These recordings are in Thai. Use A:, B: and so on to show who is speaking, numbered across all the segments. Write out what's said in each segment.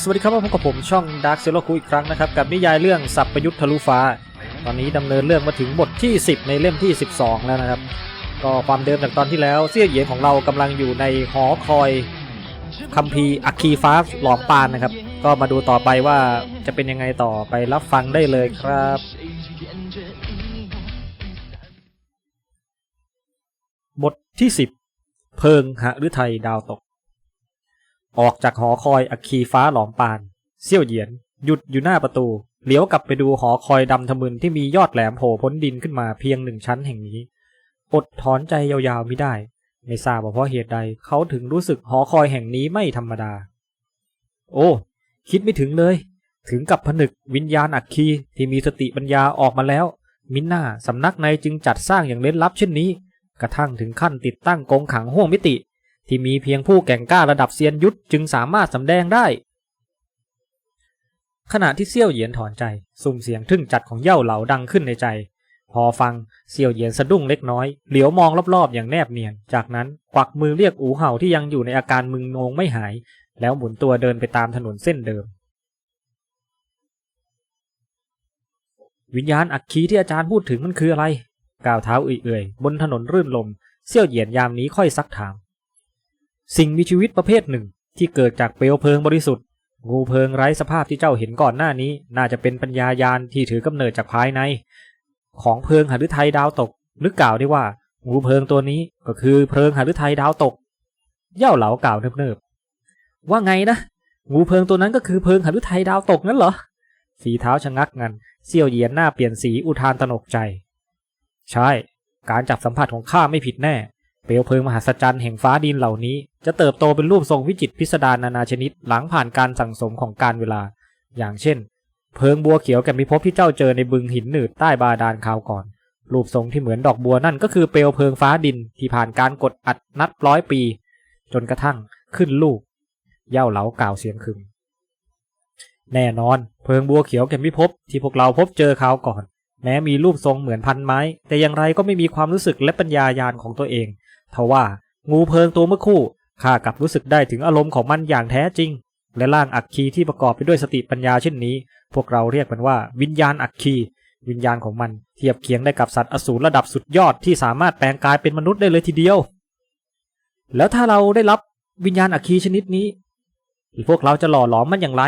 A: สวัสดีครับพบกับผมช่อง Dark s e l o คุอีกครั้งนะครับ กับนิยายเรื่องสับประยุทธ์ทะลุฟ้า ตอนนี้ดำเนินเรื่องมาถึงบทที่ 10 ในเล่มที่ 12 แล้วนะครับ ก็ความเดิมจากตอนที่แล้วเสี่ยเหยียนของเรากำลังอยู่ในหอคอยคัมภีร์อัคคีฟ้าหลอมปานนะครับ ก็มาดูต่อไปว่าจะเป็นยังไงต่อไปรับฟังได้เลยครับ บทที่ 10 เพิงหฤทัยดาวตก ออกจากหอคอยอัคคีฟ้าหลอมปานเซี่ยวเหยียน หยุดอยู่หน้าประตูเหลียวกลับไปดูหอคอยดำทะมึนที่มียอดแหลมโผล่พ้นดินขึ้นมาเพียงหนึ่งชั้นแห่งนี้ อดถอนใจยาวๆไม่ได้ ไม่ทราบว่าเพราะเหตุใดเขาถึงรู้สึกหอคอยแห่งนี้ไม่ธรรมดา โอ้ คิดไม่ถึงเลย ถึงกับผนึกวิญญาณอัคคีที่มีสติปัญญาออกมาแล้ว มิน่าสำนักในจึงจัดสร้างอย่างเล้นลับเช่นนี้ กระทั่งถึงขั้นติดตั้งกรงขังห้วงมิติ ที่มีเพียงผู้แก่งกล้าระดับเซียนยุทธจึงสามารถสำแดงได้ ขณะที่เซี่ยวเหยียนถอนใจสุ่มเสียงทึ่งจัดของเย่าเหลาดังขึ้นในใจ พอฟังเซี่ยวเหยียนสะดุ้งเล็กน้อย เหลียวมองรอบๆ อย่างแนบเนียน จากนั้นกวักมือเรียกอูเห่าที่ยังอยู่ในอาการมึนงงไม่หาย แล้วหมุนตัวเดินไปตามถนนเส้นเดิม วิญญาณอัคคีที่อาจารย์พูดถึงมันคืออะไรก้าวเท้าเอื่อยๆบนถนนรื่นลมเซี่ยวเหยียนยามนี้ค่อยซักถาม สิ่งมีชีวิตประเภทหนึ่ง ที่เกิดจากเปลวเพลิงบริสุทธิ์ งูเพลิงไร้สภาพที่เจ้าเห็นก่อนหน้านี้ น่าจะเป็นปัญญายาณที่ถือกำเนิดจากภายใน ของเพลิงหฤทัยดาวตก หรือกล่าวได้ว่า งูเพลิงตัวนี้ก็คือเพลิงหฤทัยดาวตก เย่าเหลากล่าวเนิบๆว่าไงนะงูเพลิงตัวนั้นก็คือเพลิงหฤทัยดาวตกนั่นเหรอฝีเท้าชะงักงันเซี่ยวเยียนหน้าเปลี่ยนสีอุทานตนกใจ ใช่ การจับสัมผัสของข้าไม่ผิดแน่ เปลวเพลิงมหัศจรรย์แห่งฟ้าดินเหล่านี้ จะเติบโตเป็นรูปทรงวิจิตพิสดารนานาชนิดหลังผ่านการสั่งสมของการเวลา อย่างเช่น เพลิงบัวเขียวแกมพิภพที่เจ้าเจอในบึงหินหนืดใต้บาดาลคราวก่อน รูปทรงที่เหมือนดอกบัวนั่นก็คือเปลวเพลิงฟ้าดินที่ผ่านการกดอัดนับร้อยปี จนกระทั่งขึ้นลูก เย่าเหลากล่าวเสียงคึมแน่นอน เพลิงบัวเขียวแกมพิภพที่พวกเราพบเจอคราวก่อน แม้มีรูปทรงเหมือนพันไม้ แต่อย่างไรก็ไม่มีความรู้สึกและปัญญายาณของตัวเอง ทว่างูเพลิงตัวเมื่อคู่ข้ากลับรู้สึกได้ถึงอารมณ์ของมันอย่างแท้จริง และร่างอัคคีที่ประกอบไปด้วยสติปัญญาเช่นนี้ พวกเราเรียกมันว่าวิญญาณอัคคีวิญญาณของมันเทียบเคียงได้กับสัตว์อสูรระดับสุดยอดที่สามารถแปลงกายเป็นมนุษย์ได้เลยทีเดียว แล้วถ้าเราได้รับวิญญาณอัคคีชนิดนี้พวกเราจะหล่อหลอมมันอย่างไร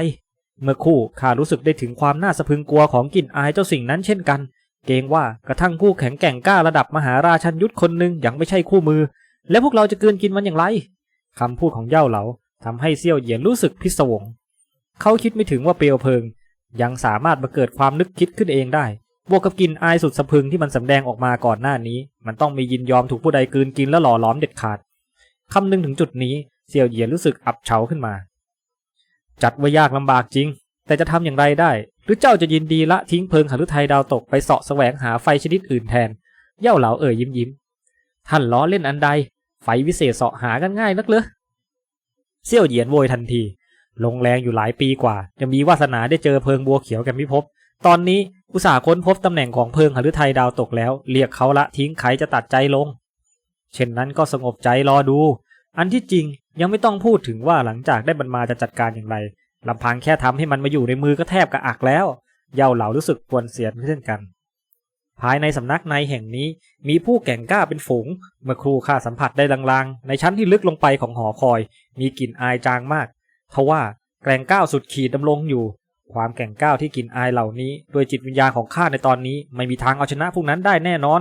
A: เมื่อคู่ข้ารู้สึกได้ถึงความน่าสะพึงกลัวของกลิ่นอายเจ้าสิ่งนั้นเช่นกัน เกรงว่ากระทั่งผู้แข็งแกร่งกล้าระดับมหาราชันยุทธคนหนึ่งยังไม่ใช่คู่มือ แล้วพวกเราจะเกินกินมันอย่างไรคำพูดของเย่าเหลาทำให้เซี่ยวเหยียนรู้สึกพิศวง เขาคิดไม่ถึงว่าเปลวเพลิง ยังสามารถมาเกิดความนึกคิดขึ้นเองได้ บวกกับกลิ่นอายสุดสะพึงที่มันสำแดงออกมาก่อนหน้านี้ มันต้องมียินยอมถูกผู้ใดกลืนกินและหล่อหลอมเด็ดขาดคำนึงถึงจุดนี้เซี่ยวเหยียนรู้สึกอับเฉาขึ้นมา จัดว่ายากลำบากจริง แต่จะทำอย่างไรได้ หรือเจ้าจะยินดีละทิ้งเพลิงหฤทัยดาวตกไปเสาะแสวงหาไฟชนิดอื่นแทน เย่าเหลาเอ่ยยิ้มยิ้มท่านล้อเล่นอันใด ไฟวิเศษเสาะหากันง่ายนักเลยเซี่ยวเหยียนโวยทันที ลงแรงอยู่หลายปีกว่าจะมีวาสนาได้เจอเพลิงบัวเขียวกันพิภพ ตอนนี้อุตสาห์ค้นพบตำแหน่งของเพลิงหฤทัยดาวตกแล้ว เรียกเขาละทิ้งไขจะตัดใจลง เช่นนั้นก็สงบใจรอดู อันที่จริงยังไม่ต้องพูดถึงว่าหลังจากได้บรรมาจะจัดการอย่างไร ลำพังแค่ทำให้มันมาอยู่ในมือก็แทบกระอักแล้ว เย่าเหล่ารู้สึกปวนเสียนเช่นกัน ภายในสำนักในแห่งนี้มีผู้แก่งกล้าเป็นฝูง เมื่อครูข้าสัมผัสได้ลางๆ ในชั้นที่ลึกลงไปของหอคอย มีกลิ่นอายจางมากทว่าแกร่งก้าวสุดขีดดำรงอยู่ ความแก่งก้าวที่กลิ่นอายเหล่านี้โดยจิตวิญญาณของข้าในตอนนี้ไม่มีทางเอาชนะพวกนั้นได้แน่นอน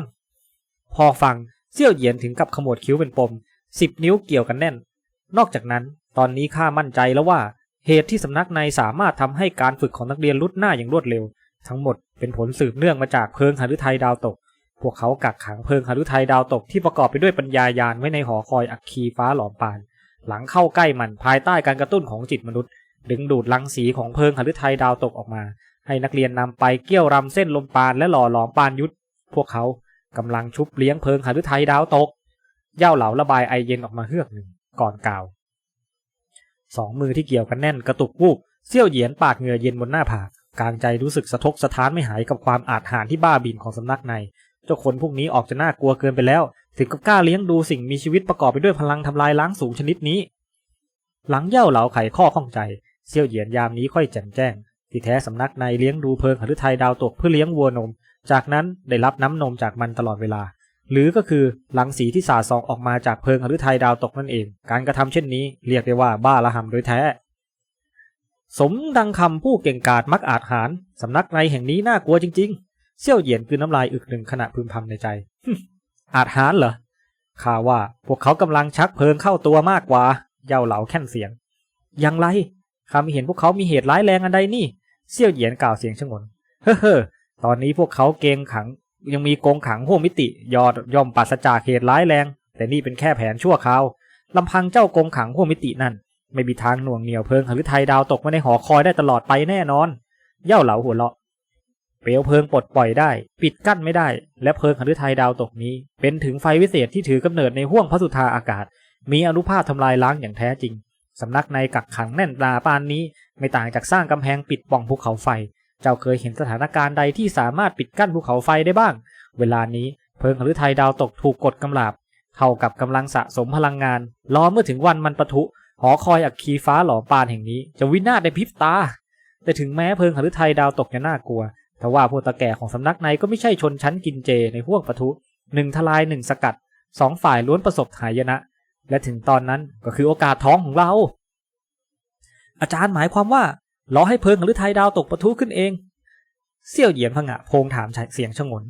A: พอฟังเซี่ยวเหยียนถึงกับขมวดคิ้วเป็นปมสิบนิ้วเกี่ยวกันแน่น นอกจากนั้น ตอนนี้ข้ามั่นใจแล้วว่า เหตุที่สำนักในสามารถทำให้การฝึกของนักเรียนลุดหน้าอย่างรวดเร็ว ทั้งหมดเป็นผลสืบเนื่องมาจากเพิงหฤทัยดาวตก พวกเขากักขังเพิงหฤทัยดาวตกที่ประกอบไปด้วยปัญญายาณไว้ในหอคอยอัคคีฟ้าหลอมปาน หลังเข้าใกล้มันภายใต้การกระตุ้นของจิตมนุษย์ ดึงดูดรังสีของเพิงหฤทัยดาวตกออกมา ให้นักเรียนนำไปเกี่ยวรำเส้นลมปานและหล่อหลอมปานยุทธพวกเขากำลังชุบเลี้ยงเพิงหฤทัยดาวตก เย่าเหลาระบายไอเย็นออกมาเฮือกหนึ่งก่อนกล่าว สองมือที่เกี่ยวกันแน่นกระตุกวูบเซี่ยวเหยียนปาดเหงื่อเย็นบนหน้าผากกลางใจรู้สึกสะทกสะท้านไม่หายกับความอาจหาญที่บ้าบินของสำนักใน เจ้าคนพวกนี้ออกจะน่ากลัวเกินไปแล้ว ถึงกับกล้าเลี้ยงดูสิ่งมีชีวิตประกอบไปด้วยพลังทำลายล้างสูงชนิดนี้ หลังเย่าเหลาไขข้อข้องใจ เซี่ยวเหยียนยามนี้ค่อยแจ่มแจ้ง ที่แท้สำนักในเลี้ยงดูเพิงหฤทัยดาวตกเพื่อเลี้ยงวัวนม จากนั้นได้รับน้ำนมจากมันตลอดเวลา หรือก็คือหลังสีที่สาดส่องออกมาจากเพิงหฤทัยดาวตกนั่นเอง การกระทำเช่นนี้เรียกได้ว่าบ้าละหำโดยแท้ สมดังคำผู้เก่งกาจมักอาจหารสำนักในแห่งนี้น่ากลัวจริง ๆ เซี่ยวเหยียนคือน้ำลายอึกหนึ่งขณะพึมพำในใจ อาจหารเหรอข้าว่าพวกเขากำลังชักเพลิงเข้าตัวมากกว่าเย่าเหลาแค่นเสียง อย่างไรข้าไม่เห็นพวกเขามีเหตุร้ายแรงอันใดนี่ เซี่ยวเหยียนกล่าวเสียงชงน เฮ้อเฮ้อตอนนี้พวกเขาเกงขัง ยังมีกรงขังห้วงมิติยอดย่อมปราศจากเหตุร้ายแรง แต่นี่เป็นแค่แผนชั่วคราวลำพังเจ้ากรงขังห้วงมิตินั่น ไม่มีทางหน่วงเหนียวเพลิงหฤทัยดาวตกมาในหอคอยได้ตลอดไปแน่นอน เย่าเหลาหัวเราะเปลวเพลิงปลดปล่อยได้ ปิดกั้นไม่ได้ และเพลิงหฤทัยดาวตกนี้ เป็นถึงไฟวิเศษที่ถือกำเนิดในห้วงพระสุธาอากาศ มีอนุภาพทำลายล้างอย่างแท้จริงสำนักในกักขังแน่นตาปานนี้ ไม่ต่างจากสร้างกำแพงปิดป่องภูเขาไฟ เจ้าเคยเห็นสถานการณ์ใดที่สามารถปิดกั้นภูเขาไฟได้บ้าง เวลานี้เพลิงหฤทัยดาวตกถูกกดกำลาบ เท่ากับกำลังสะสมพลังงาน รอเมื่อถึงวันมันปะทุ หอคอยอัคคีฟ้าหลอมปานแห่งนี้ จะวินาศในพริบตา แต่ถึงแม้เพลิงหฤทัยดาวตกจะน่ากลัวแต่ว่าพวกตะแก่ของสำนักในก็ไม่ใช่ชนชั้นกินเจในห้วงปะทุหนึ่งทลายหนึ่งสกัดสองฝ่ายล้วนประสบหายนะ และถึงตอนนั้นก็คือโอกาสท้องของเรา อาจารย์หมายความว่า รอให้เพลิงหรือไทยดาวตกปะทุขึ้นเองเสี่ยวเหยียนผงะโพงถามเสียงชงน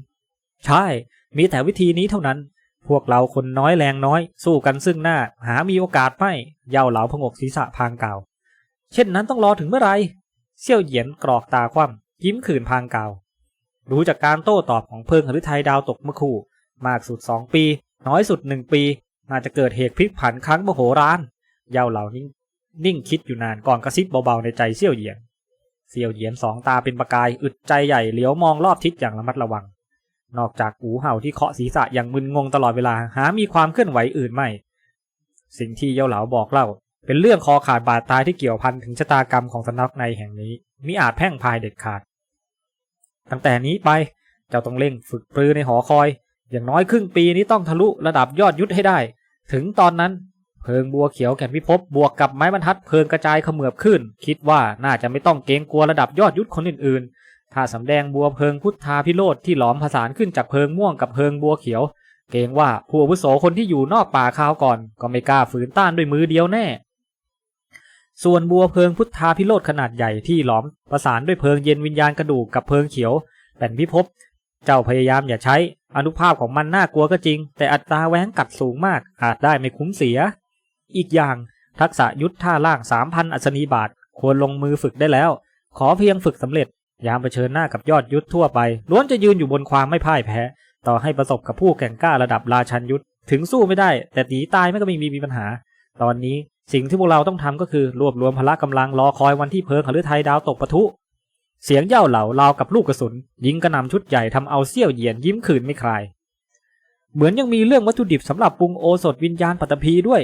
A: ใช่ มีแต่วิธีนี้เท่านั้น พวกเราคนน้อยแรงน้อย สู้กันซึ่งหน้า หามีโอกาสไม่เย่าเหลาพงกศีรษะพางกล่าว เช่นนั้นต้องรอถึงเมื่อไรเสี่ยวเหยียนกรอกตาคว่ำยิ้มขื่นพางกล่าวดูจากการโต้ตอบของเพิงหฤทัยดาวตกเมื่อคู่ มากสุดสองปี น้อยสุดหนึ่งปีน่าจะเกิดเหตุพลิกผันครั้งมโหฬารเย่าเหล่านิ่ง นิ่งคิดอยู่นานก่อนกระซิบเบาๆในใจเสี่ยวเหยียนเสี่ยวเหยียนสองตาเป็นประกายอึดใจใหญ่เหลียวมองรอบทิศอย่างระมัดระวัง นอกจากหูเห่าที่เคาะศีรษะอย่างมึนงงตลอดเวลาหามีความเคลื่อนไหวอื่นไม่ สิ่งที่เย่าเหลาบอกเล่า เป็นเรื่องคอขาดบาดตายที่เกี่ยวพันถึงชะตากรรมของสำนักในแห่งนี้มิอาจแพ่งพายเด็ดขาด ตั้งแต่นี้ไปเจ้าต้องเร่งฝึกปรือในหอคอย อย่างน้อยครึ่งปีนี้ต้องทะลุระดับยอดยุทธให้ได้ ถึงตอนนั้น เพิงบัวเขียวแก่นพิภพบวกกับไม้บรรทัด เพิงกระจายเขมือบขึ้น คิดว่าน่าจะไม่ต้องเกรงกลัวระดับยอดยุทธคนอื่นๆ ถ้าสำแดงบัวเพิงพุทธาพิโรธที่หลอมผสานขึ้นจากเพิงม่วงกับเพิงบัวเขียว เกรงว่าผู้อาวุโสคนที่อยู่นอกป่าคราวก่อน ก็ไม่กล้าฝืนต้านด้วยมือเดียวแน่ ส่วนบัวเพิงพุทธาพิโรธขนาดใหญ่ที่หลอมประสานด้วยเพิงเย็นวิญญาณกระดูกกับเพิงเขียวแป่นพิภพเจ้าพยายามอย่าใช้อนุภาพของมันน่ากลัวก็จริง แต่อัตราแหวงกัดสูงมากอาจได้ไม่คุ้มเสีย อีกอย่าง ทักษะยุทธท่าล่างสามพันอัศนีบาท ควรลงมือฝึกได้แล้ว ขอเพียงฝึกสำเร็จ ยามเผชิญหน้ากับยอดยุทธทั่วไป ล้วนจะยืนอยู่บนความไม่พ่ายแพ้ ต่อให้ประสบกับผู้แข่งกล้าระดับราชันยุทธถึงสู้ไม่ได้ แต่หนีตายไม่ก็ไม่มีมีปัญหา ตอนนี้สิ่งที่พวกเราต้องทำก็คือรวบรวมพละกำลังรอคอยวันที่เพิงหฤทัยดาวตกปะทุ เสียงเย่าเหล่าราวกับลูกกระสุน ยิงกระหน่ำชุดใหญ่ทำเอาเซี่ยวเหยียนยิ้มขืนไม่คลาย เหมือนยังมีเรื่องวัตถุดิบสำหรับปรุงโอสถวิญญาณปัตตภีด้วย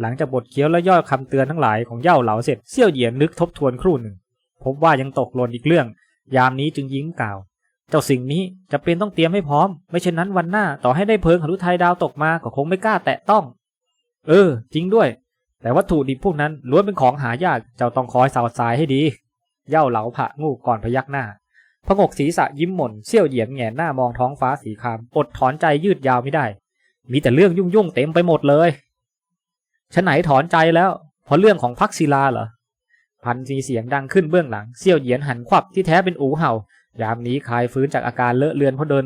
A: หลังจากบทเคี้ยวและย่อยคำเตือนทั้งหลายของเย่าเหลาเสร็จเซี่ยวเหยียนนึกทบทวนครู่หนึ่ง พบว่ายังตกหล่นอีกเรื่อง ยามนี้จึงยิ้มกล่าว เจ้าสิ่งนี้จะเป็นต้องเตรียมให้พร้อม ไม่เช่นนั้นวันหน้าต่อให้ได้เพิงหฤทัยดาวตกมาก็คงไม่กล้าแตะต้อง เออ จริงด้วย แต่วัตถุดิบพวกนั้นล้วนเป็นของหายากเจ้าต้องคอยสาวสายให้ดี เย่าเหลาผะงูก่อนพยักหน้าพงกศีรษะยิ้มหม่นเซี่ยวเหยียนแงนหน้ามองท้องฟ้าสีครามอดถอนใจยืดยาวไม่ได้ มีแต่เรื่องยุ่งยุ่งๆเต็มไปหมดเลย ฉันไหนถอนใจแล้ว เพราะเรื่องของพักศิลาเหรอ พันสีเสียงดังขึ้นเบื้องหลังเซี่ยวเหยียนหันควับที่แท้เป็นอูเห่า ยามนี้คลายฟื้นจากอาการเลอะเลือนเพราะเดิน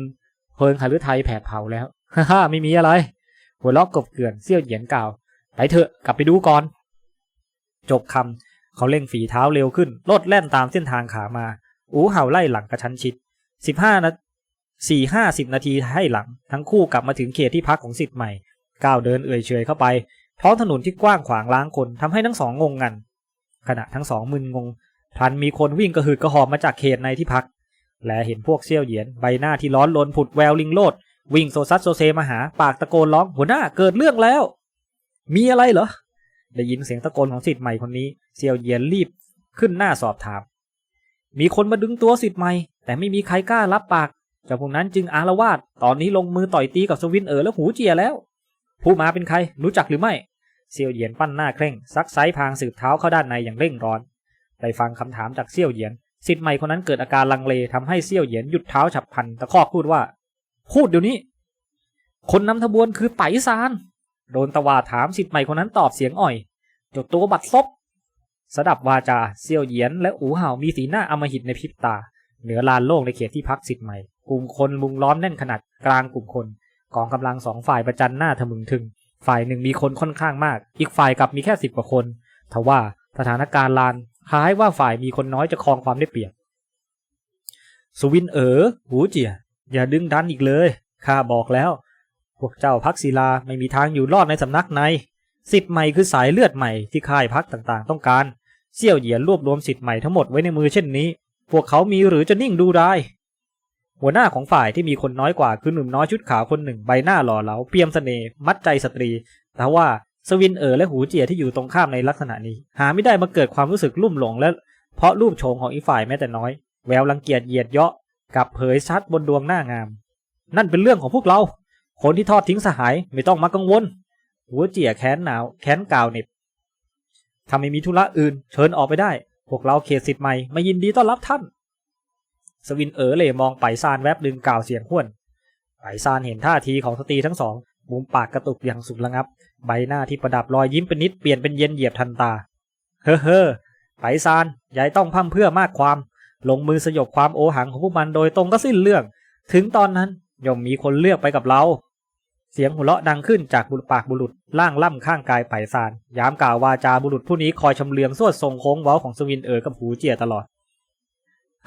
A: เพลิงหฤทัยแผดเผาแล้วฮ่าฮ่าไม่มีอะไร หัวล็อกกบเกลื่อนเซี่ยวเหยียนกล่าว ไปเถอะกลับไปดูก่อน จบคำเขาเร่งฝีเท้าเร็วขึ้นลดแล่นตามเส้นทางขามา อูเห่าไล่หลังกระชั้นชิดสิบห้านาสี่ห้าสิบนาทีให้หลัง ทั้งคู่กลับมาถึงเขตที่พักของสิทธิ์ใหม่ก้าวเดินเอื่อยเฉยเข้าไป ท้องถนนที่กว้างขวางล้างคนทำให้ทั้งสองงงงัน ขณะทั้งสองมึนงงพลันมีคนวิ่งกระหืดกระหอบมาจากเขตในที่พัก และเห็นพวกเซี่ยวเหยียนใบหน้าที่ร้อนรนผุดแววลิงโลด วิ่งโซซัสโซเซมาหาปากตะโกนร้องหัวหน้าเกิดเรื่องแล้ว มีอะไรเหรอ ได้ยินเสียงตะโกนของสิทธิ์ใหม่คนนี้เซียวเหยียนรีบขึ้นหน้าสอบถาม มีคนมาดึงตัวสิทธิ์ใหม่ แต่ไม่มีใครกล้ารับปากเจ้าพวกนั้นจึงอารวาสตอนนี้ลงมือต่อยตีกับสวินเอ๋อแล้วหูเจียแล้ว ผู้มาเป็นใครรู้จักหรือไม่ เซี่ยวเหยียนปั้นหน้าเคร่งซักไซพางสืบเท้าเข้าด้านในอย่างเร่งร้อนได้ฟังคำถามจากเซี่ยวเหยียนสิทธิ์ใหม่คนนั้นเกิดอาการลังเลทำให้เซี่ยวเหยียนหยุดเท้าฉับพลันตะคอกพูดว่า พูดเดี๋ยวนี้ คนนำขบวนคือไปซานโดนตะวาถามสิทธิ์ใหม่คนนั้นตอบเสียงอ่อยจดตัวบัดซบสดับวาจาเซี่ยวเหยียนและอูเห่ามีสีหน้าอมหิตในพริบตา เหนือลานโล่งในเขตที่พักสิทธิ์ใหม่ กลุ่มคนมุงล้อมแน่นขนาดกลางกลุ่มคนกองกำลังสองฝ่ายประจันหน้าทะมึงทึง ฝ่ายหนึ่งมีคนค่อนข้างมาก อีกฝ่ายกลับมีแค่สิบกว่าคนทว่าสถานการณ์ลานคล้ายว่าฝ่ายมีคนน้อยจะครองความได้เปรียบ สุวินเอ๋อหูเจีย อย่าดึงดันอีกเลย ข้าบอกแล้ว พวกเจ้าพักศิลาไม่มีทางอยู่รอดในสำนักในสิทธิ์ใหม่คือสายเลือดใหม่ที่ค่ายพักต่างๆ ต้องการเสี่ยวเหยียนรวบรวมสิทธิ์ใหม่ทั้งหมดไว้ในมือเช่นนี้ พวกเขามีหรือจะนิ่งดูได้ หัวหน้าของฝ่ายที่มีคนน้อยกว่าคือหนุ่มน้อยชุดขาวคนหนึ่งใบหน้าหล่อเหลาเปี่ยมเสน่ห์มัดใจสตรี แต่ว่าสวินเอ๋อและหูเจียที่อยู่ตรงข้ามในลักษณะนี้ หาไม่ได้มาเกิดความรู้สึกลุ่มหลงและเพราะรูปโฉมของอีกฝ่ายแม้แต่น้อย แววรังเกียจเหยียดเยาะกับเผยชัดบนดวงหน้างาม นั่นเป็นเรื่องของพวกเรา คนที่ทอดทิ้งสหายไม่ต้องมากังวล หัวเจียแค้นหนาวแค้นกาวเน็บถ้าไม่มีธุระอื่นเชิญออกไปได้ พวกเราเขตสิทธิ์ใหม่มายินดีต้อนรับท่าน สวินเอ๋อเหล่มองไปซานแวบดึงกล่าวเสียงห้วนไปซานเห็นท่าทีของสตรีทั้งสอง มุมปากกระตุกอย่างสุดระงับ ใบหน้าที่ประดับรอยยิ้มเป็นนิดเปลี่ยนเป็นเย็นเหยียบทันตา เฮ้อเฮ้อไปซานยายต้องพั่มเพื่อมากความ ลงมือสยบความโอหังของพวกมันโดยตรงก็สิ้นเรื่อง ถึงตอนนั้นย่อมมีคนเลือกไปกับเรา เสียงหัวเราะดังขึ้นจากบุรุษปากบุรุษล่างล่ำข้างกายไผ่ซาน ยามกล่าววาจาบุรุษผู้นี้คอยชำเลืองสวดทรงโค้งเว้าของสวินเอ๋อกับหูเจียตลอด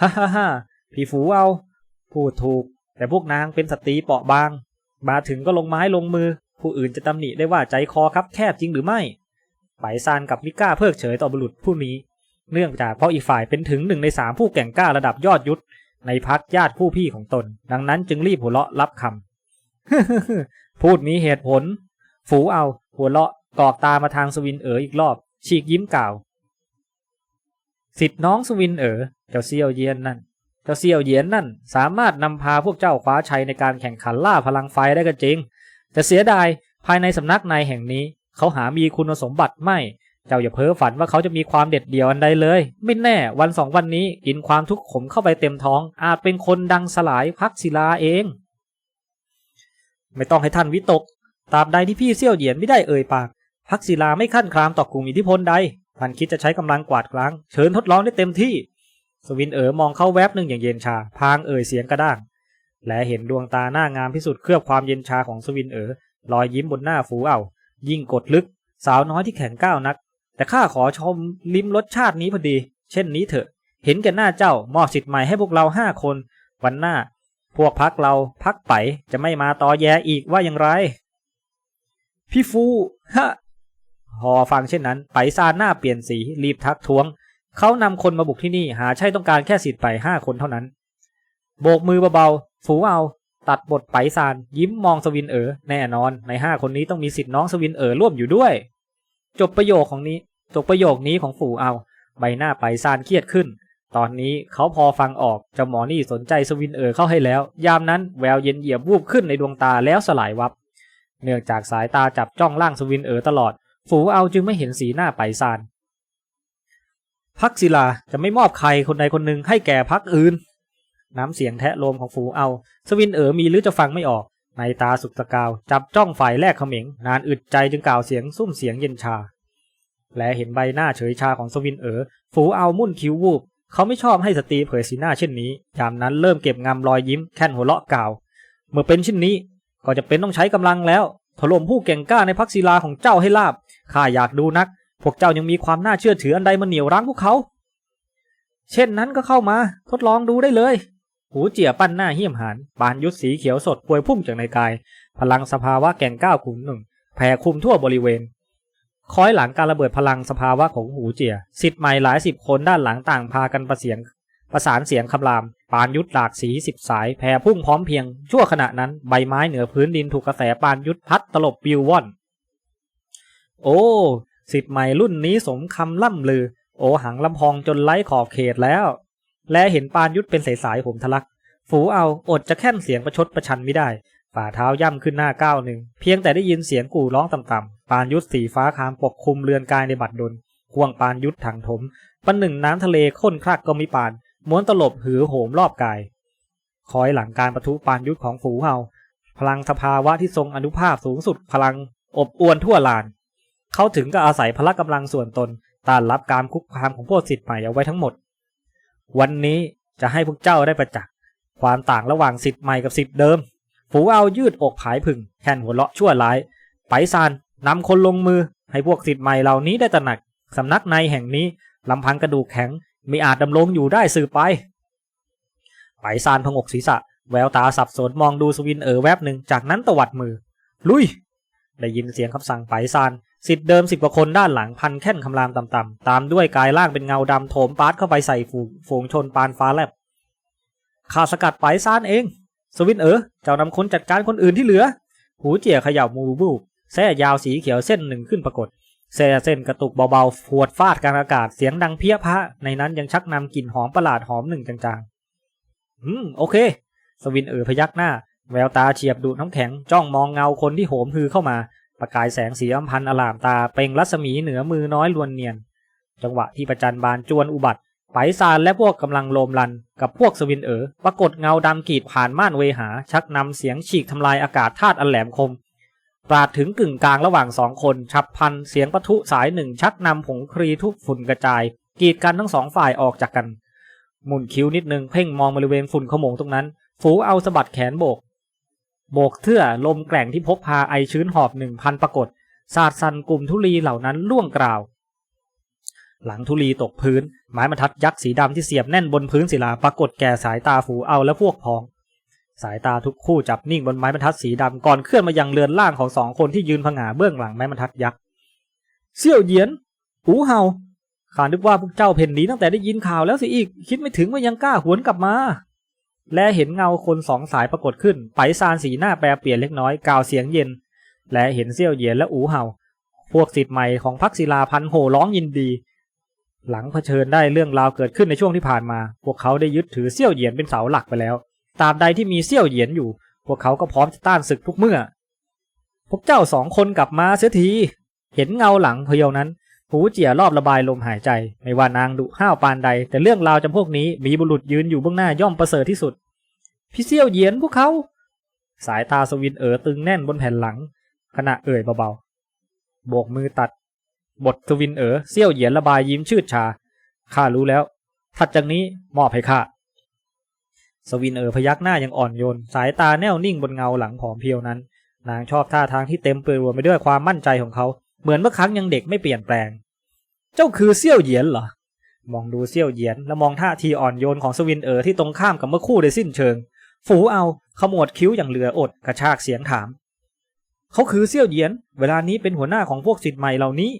A: ฮ่าฮ่าฮ่า พี่ฝูเอาพูดถูก แต่พวกนางเป็นสตรีเปราะบาง มาถึงก็ลงไม้ลงมือ ผู้อื่นจะตำหนิได้ว่าใจคอครับแคบจริงหรือไม่ไปซานกับมิก้าเพิกเฉยต่อบุรุษผู้นี้ เนื่องจากเพราะอีกฝ่ายเป็นถึงหนึ่งในสามผู้แก่งกล้าระดับยอดยุทธในพักญาติผู้พี่ของตน ดังนั้นจึงรีบหัวเราะรับคำพูดมีเหตุผล ฝูเอาหัวเราะกอกตามาทางสวินเอ๋ออีกรอบ ฉีกยิ้มกล่าว สิทธิ์น้องสวินเอ๋อเจ้าเซียวเยียนนั่น เจ้าเซียวเหยียนนั่นสามารถนำพาพวกเจ้าคว้าชัยในการแข่งขันล่าพลังไฟได้ก็จริง แต่เสียดายภายในสำนักในแห่งนี้ เขาหามีคุณสมบัติไม่ เจ้าอย่าเพ้อฝันว่าเขาจะมีความเด็ดเดี่ยวอันใดเลย ไม่แน่วันสองวันนี้กินความทุกข์ขมเข้าไปเต็มท้อง อาจเป็นคนดังสลายพักศิลาเอง ไม่ต้องให้ท่านวิตกตราบใดที่พี่เซี่ยวเหยียนไม่ได้เอ่ยปากพักศิลาไม่ขั้นครามต่อกลุ่มอิทธิพลใดท่านคิดจะใช้กำลังกวาดกลาง เชิญทดลองได้เต็มที่ สวินเอ๋อมองเข้าแวบหนึ่งอย่างเย็นชา พางเอ่ยเสียงกระด้าง และเห็นดวงตาหน้างามที่สุดเคลือบความเย็นชาของสวินเอ๋อรอยยิ้มบนหน้าฟูเอา ยิ่งกดลึก สาวน้อยที่แข็งก้าวนัก แต่ข้าขอชมลิ้มรสชาตินี้พอดี เช่นนี้เถอะ เห็นแก่หน้าเจ้ามอบสิทธิ์ใหม่ให้พวกเราห้าคน วันหน้า พวกพักเราพักไปจะไม่มาตอแยอีกว่าอย่างไร พี่ฟูฮะพอฟังเช่นนั้น ไปซานหน้าเปลี่ยนสีรีบทักท้วง เขานำคนมาบุกที่นี่หาใช่ต้องการแค่สิทธิ์ไปห้าคนเท่านั้น โบกมือเบาๆฝูเอา ตัดบทไปซาน ยิ้มมองสวินเอ๋อแน่นอนในห้าคนนี้ต้องมีสิทธิ์น้องสวินเอ๋อร่วมอยู่ด้วย จบประโยคของนี้ จบประโยคนี้ของฝูเอา ใบหน้าไปซานเครียดขึ้น ตอนนี้เขาพอฟังออกจ้าหมอนี่สนใจสวินเอ๋อเข้าให้แล้ว ยามนั้นแววเย็นเหยียบวูบขึ้นในดวงตาแล้วสลายวับ เนื่องจากสายตาจับจ้องล่างสวินเอ๋อตลอด ฝูเอาจึงไม่เห็นสีหน้าไปซาน พักศิลาจะไม่มอบใครคนใดคนหนึ่งให้แก่พักอื่น น้ำเสียงแทะโลมของฝูเอา สวินเอ๋อมีหรือจะฟังไม่ออก ในตาสุกตะกาว จับจ้องฝ่ายแรกเขม็ง นานอึดใจจึงกล่าวเสียงซุ่มเสียงเย็นชา และเห็นใบหน้าเฉยชาของสวินเอ๋อฝูเอามุ่นคิ้ววูบ เขาไม่ชอบให้สตรีเผยสีหน้าเช่นนี้ ยามนั้นเริ่มเก็บงำรอยยิ้มแค่นหัวเราะกล่าว เมื่อเป็นเช่นนี้ ก็จะเป็นต้องใช้กำลังแล้วถล่มผู้เก่งกล้าในพักศิลาของเจ้าให้ลาบข้าอยากดูนัก พวกเจ้ายังมีความน่าเชื่อถืออันใดมาเหนี่ยวรั้งพวกเขา เช่นนั้นก็เข้ามาทดลองดูได้เลย หูเจียปั้นหน้าเหี้ยมหันปานยุทธสีเขียวสดพวยพุ่งจากในกาย พลังสภาวะแก่งก้าวขุมหนึ่งแผ่คุมทั่วบริเวณคอยหลังการระเบิดพลังสภาวะของหูเจียสิทธิ์ใหม่หลายสิบคนด้านหลังต่างพากันประเสียง ประสานเสียงคำราม ปานยุทธหลากสีสิบสายแผ่พุ่งพร้อมเพียง ชั่วขณะนั้นใบไม้เหนือพื้นดินถูกกระแสปานยุทธพัดตลบปิวว่อน โอ้ สิทธิ์ใหม่รุ่นนี้สมคำล่ำลือ โอหังลำพองจนไร้ขอบเขตแล้ว และเห็นปานยุทธเป็นสายสายผมทะลัก ฝูเอาอดจะแค่นเสียงประชดประชันไม่ได้ ฝ่าเท้าย่ำขึ้นหน้าก้าวหนึ่ง เพียงแต่ได้ยินเสียงกู่ร้องต่ำๆปานยุทธสีฟ้าคามปกคลุมเรือนกายในบัดดลห่วงปานยุทธถังถมปันหนึ่งน้ำทะเลข้นครักก็มีปานม้วนตลบหือโหมรอบกาย คอยหลังการประทุปานยุทธของฝูเฮาพลังสภาวะที่ทรงอนุภาพสูงสุดพลังอบอวนทั่วลาน เขาถึงก็อาศัยพละกำลังส่วนตนต้านรับการคุกคามของพวกสิทธิ์ใหม่เอาไว้ทั้งหมด วันนี้จะให้พวกเจ้าได้ประจักษ์ความต่างระหว่างสิทธิ์ใหม่กับสิทธิ์เดิม ฝูเอายืดอกผายผึ่งแค่นหัวเราะชั่วร้าย ไปซานนำคนลงมือให้พวกสิทธิ์ใหม่เหล่านี้ได้ตระหนักสำนักในแห่งนี้ลำพังกระดูกแข็งไม่อาจดำรงอยู่ได้สืบไป ไปซานพงกศีรษะ แววตาสับสนมองดูสวินเอ๋อแวบหนึ่งจากนั้นตวัดมือ ลุย ได้ยินเสียงคำสั่งไปซาน สิทธิ์เดิมสิบกว่าคนด้านหลังพันแค่นคำรามต่ำๆตามด้วยกายล่างเป็นเงาดำโถมปาดเข้าไปใส่ฝูงฝูงชนปานฟ้าแลบข้าสกัดไปซานเอง สวินเอ๋อเจ้านำคนจัดการคนอื่นที่เหลือ หูเจี่ยเขย่ามูบูแส้ยาวสีเขียวเส้นหนึ่งขึ้นปรากฏแส้เส้นกระตุกเบาๆฟวดฟาดกลางอากาศเสียงดังเพี้ยพะ ในนั้นยังชักนำกลิ่นหอมประหลาดหอมหนึ่งจางๆ อืม โอเค สวินเอ๋อพยักหน้า แววตาเฉียบดูน้ำแข็งจ้องมองเงาคนที่โหมฮือเข้ามา ประกายแสงสีอัมพันธ์อลามตาเปล่งรัศมีเหนือมือน้อยลวนเนียน จังหวะที่ประจันบานจวนอุบัติไปซานและพวกกำลังโลมลัน กับพวกสวินเอ๋อปรากฏเงาดำกีดผ่านม่านเวหา ชักนำเสียงฉีกทำลายอากาศธาตุอันแหลมคม ปราดถึงกึ่งกลางระหว่างสองคน ฉับพันเสียงปะทุสายหนึ่งชักนำผงครีทุกฝุ่นกระจาย กีดกันทั้งสองฝ่ายออกจากกัน หมุนคิ้วนิดนึงเพ่งมองบริเวณฝุ่นขโมงตรงนั้น ฝูเอาสะบัดแขนโบก โบกเทื่อลมแกร่งที่พกพาไอชื้นหอบหนึ่งพันปรากฏสาดสันกลุ่มทุลีเหล่านั้นล่วงกล่าว หลังทุลีตกพื้น ไม้บรรทัดยักษ์สีดำที่เสียบแน่นบนพื้นศิลาปรากฏแก่สายตาฝูเอาและพวกพ้อง สายตาทุกคู่จับนิ่งบนไม้บรรทัดสีดำก่อนเคลื่อนมายังเรือนล่างของสองคนที่ยืนผงาเบื้องหลังไม้บรรทัดยักษ์เสี่ยวเยียนหูเห่าข้านึกว่าพวกเจ้าเพ่นหนีตั้งแต่ได้ยินข่าวแล้วสิอีก คิดไม่ถึงว่ายังกล้าหวนกลับมา และเห็นเงาคนสองสายปรากฏขึ้น ไปซานสีหน้าแปรเปลี่ยนเล็กน้อยกล่าวเสียงเย็น และเห็นเซี่ยวเหยียนและอูเห่า พวกสิทธิ์ใหม่ของพักศิลาพันโห่ร้องยินดี หลังเผชิญได้เรื่องราวเกิดขึ้นในช่วงที่ผ่านมา พวกเขาได้ยึดถือเซี่ยวเหยียนเป็นเสาหลักไปแล้วตราบใดที่มีเซี่ยวเหยียนอยู่ พวกเขาก็พร้อมจะต้านศึกทุกเมื่อ พวกเจ้าสองคนกลับมาเสียที เห็นเงาหลังเพยานั้น หูเจี่ยรอบระบายลมหายใจ ไม่ว่านางดุห้าวปานใด แต่เรื่องราวจำพวกนี้มีบุรุษยืนอยู่เบื้องหน้าย่อมประเสริฐที่สุด พี่เซี่ยวเยียนพวกเขา สายตาสวินเอ๋อตึงแน่นบนแผ่นหลัง ขณะเอ่ยเบาๆโบกมือตัด บทสวินเอ๋อเซี่ยวเยียนระบายยิ้มชืดชาข้ารู้แล้ว ถัดจากนี้มอบให้ข้าสวินเอ๋อพยักหน้าอย่างอ่อนโยน สายตาแน่วนิ่งบนเงาหลังผอมเพรียวนั้น นางชอบท่าทางที่เต็มเปื่อยไปด้วยความมั่นใจของเขา เหมือนเมื่อครั้งยังเด็กไม่เปลี่ยนแปลง เจ้าคือเซี่ยวเหยียนเหรอ มองดูเซี่ยวเหยียนแล้วมองท่าทีอ่อนโยนของสวินเอ๋อที่ตรงข้ามกับเมื่อคู่โดยสิ้นเชิง ฝูเอาขมวดคิ้วอย่างเหลืออดกระชากเสียงถาม เขาคือเซี่ยวเหยียน เวลานี้เป็นหัวหน้าของพวกสิทธิ์ใหม่เหล่านี้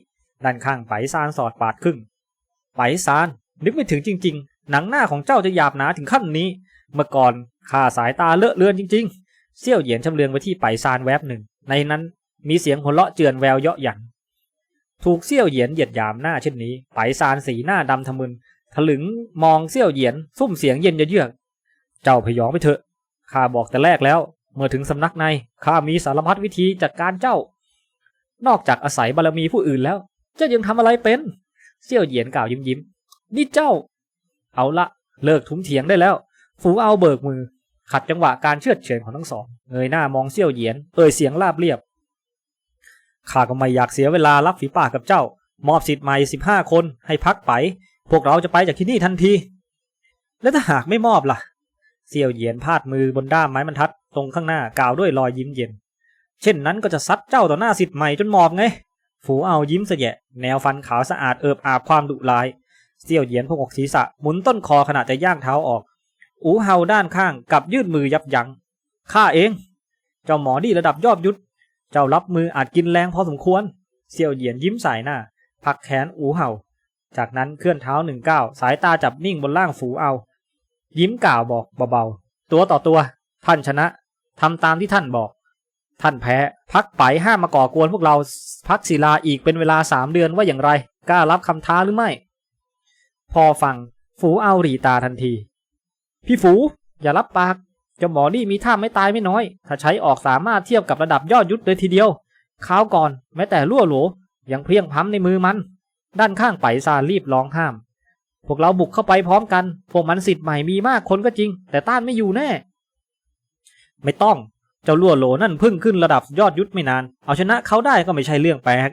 A: ด้านข้างไปซานสอดปาดครึ่งไปซาน นึกไม่ถึงจริง ๆ หนังหน้าของเจ้าจะหยาบหนาถึงขั้นนี้ เมื่อก่อนข้าสายตาเลอะเลือนจริง ๆ เซี่ยวเหยียนชำเลืองไปที่ไปซานแวบหนึ่ง ในนั้นมีเสียงหัวเราะเจือนแววเยาะหยัน ถูกเซี่ยวเหยียนเหยียดยามหน้าเช่นนี้ไปซานสีหน้าดำทะมึนถลึงมองเซี่ยวเหยียนซุ่มเสียงเย็นเยือก เจ้าพยองไปเถอะข้าบอกแต่แรกแล้ว เมื่อถึงสำนักในข้ามีสารพัดวิธีจัดการเจ้า นอกจากอาศัยบารมีผู้อื่นแล้ว เจ้ายังทำอะไรเป็นเซี่ยวเหยียนกล่าวยิ้มยิ้มนี่เจ้า เอาละเลิกทุ้มเถียงได้แล้ว ฝูเอาเบิกมือ ขัดจังหวะการเชือดเฉือนของทั้งสองเงยหน้ามองเซี่ยวเหยียนเอ่ยเสียงราบเรียบ ข้าก็ไม่อยากเสียเวลารับฝีปากกับเจ้า มอบสิทธิ์ใหม่สิบห้าคนให้พักไป พวกเราจะไปจากที่นี่ทันที แล้วถ้าหากไม่มอบล่ะเซี่ยวเหยียนพาดมือบนด้ามไม้บรรทัดตรงข้างหน้ากล่าวด้วยรอยยิ้มเย็น เช่นนั้นก็จะซัดเจ้าต่อหน้าสิทธิ์ใหม่จนหมอบไง ฝูเอายิ้มเสยะ แนวฟันขาวสะอาดเอิบอาบความดุร้ายเซี่ยวเหยียนพงอกศีรษะหมุนต้นคอขณะจะย่างเท้าออก อูเฮาด้านข้างกับยื่นมือยับยัง้งข้าเอง เจ้าหมอดีระดับยอดยุทธ เจ้ารับมืออาจกินแรงพอสมควรเซี่ยวเหยียนยิ้มใส่หน้าผักแขนอูเฮาจากนั้นเคลื่อนเท้าหนึ่งก้าวสายตาจับนิ่งบนล่างฝูเอา ยิ้มกล่าวบอกเบาๆ ตัวต่อตัว ท่านชนะทำตามที่ท่านบอก ท่านแพ้ พักไปห้ามมาก่อกวนพวกเราพักศิลาอีกเป็นเวลาสามเดือนว่าอย่างไร กล้ารับคำท้าหรือไม่ พอฟัง ฝูเอาหรีตาทันที พี่ฝู อย่ารับปาก จ้าหมอนี่มีท่าไม่ตายไม่น้อย ถ้าใช้ออกสามารถเทียบกับระดับยอดยุทธเลยทีเดียวคราวก่อน แม้แต่ลั่วหลยังเพลียงพล้ำในมือมัน ด้านข้างไปซารีบร้องห้าม พวกเราบุกเข้าไปพร้อมกัน พวกมันสิทธิ์ใหม่มีมากคนก็จริง แต่ต้านไม่อยู่แน่ ไม่ต้อง เจ้าลั่วโหลนั่นพิ่งขึ้นระดับยอดยุทธไม่นาน เอาชนะเขาได้ก็ไม่ใช่เรื่องแปลก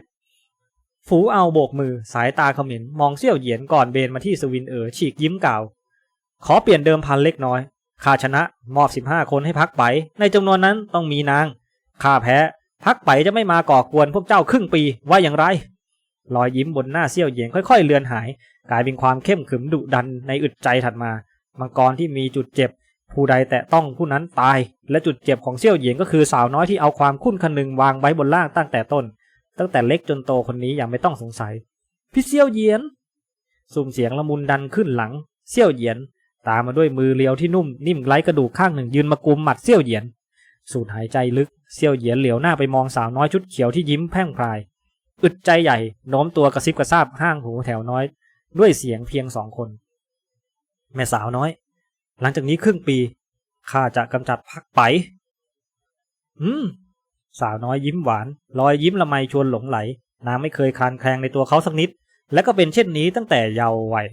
A: ฝูเอาโบกมือสายตาเขม็นมองเซี่ยวเหยียนก่อนเบนมาที่สวินเอ๋อฉีกยิ้มกล่าว ขอเปลี่ยนเดิมพันเล็กน้อย ข้าชนะมอบ 15 คนให้พักไป ในจำนวนนั้นต้องมีนาง ข้าแพ้ พักไปจะไม่มาก่อกวนพวกเจ้าครึ่งปีว่าอย่างไร รอยยิ้มบนหน้าเซี่ยวเหยียนค่อยๆ เลือนหาย กลายเป็นความเข้มขึมดุดันในอึดใจถัดมา มังกรที่มีจุดเจ็บ ผู้ใดแตะต้องผู้นั้นตาย และจุดเจ็บของเซี่ยวเหยียนก็คือสาวน้อยที่เอาความคุ้นคนึงวางไว้บนล่างตั้งแต่ต้น ตั้งแต่เล็กจนโตคนนี้อย่างไม่ต้องสงสัย พี่เซี่ยวเหยียนสุ่มเสียงละมุนดันขึ้นหลัง เซี่ยวเหยียน ตามมาด้วยมือเลียวที่นุ่มนิ่มไร้กระดูกข้างหนึ่งยืนมากุมหมัดเซี่ยวเหยียน สูดหายใจลึกเซี่ยวเหยียนเหลียวหน้าไปมองสาวน้อยชุดเขียวที่ยิ้มแพ่งพราย อึดใจใหญ่โน้มตัวกระซิบกระซาบห้างหูแถวน้อย ด้วยเสียงเพียงสองคน แม่สาวน้อย หลังจากนี้ครึ่งปีข้าจะกำจัดพักไป อืม สาวน้อยยิ้มหวานรอยยิ้มละไมชวนหลงไหลนางไม่เคยคลานแคลงในตัวเขาสักนิด และก็เป็นเช่นนี้ตั้งแต่เยาว์วัย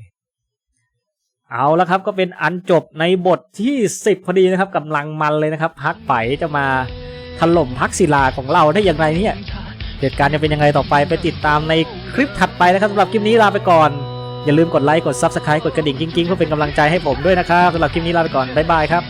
A: เอาละครับก็เป็นอันจบในบทที่สิบพอดีนะครับกำลังมันเลยนะครับ พักไปจะมาถล่มพักศิลาของเราได้อย่างไรเนี่ยเหตุการณ์จะเป็นยังไงต่อไปไปติดตามในคลิปถัดไปนะครับสำหรับคลิปนี้ลาไปก่อน อย่าลืมกดไลค์กด Subscribe กดกระดิ่งกิ้งๆเพื่อเป็นกำลังใจให้ผมด้วยนะครับสำหรับคลิปนี้ลาไปก่อนบ๊ายบายครับ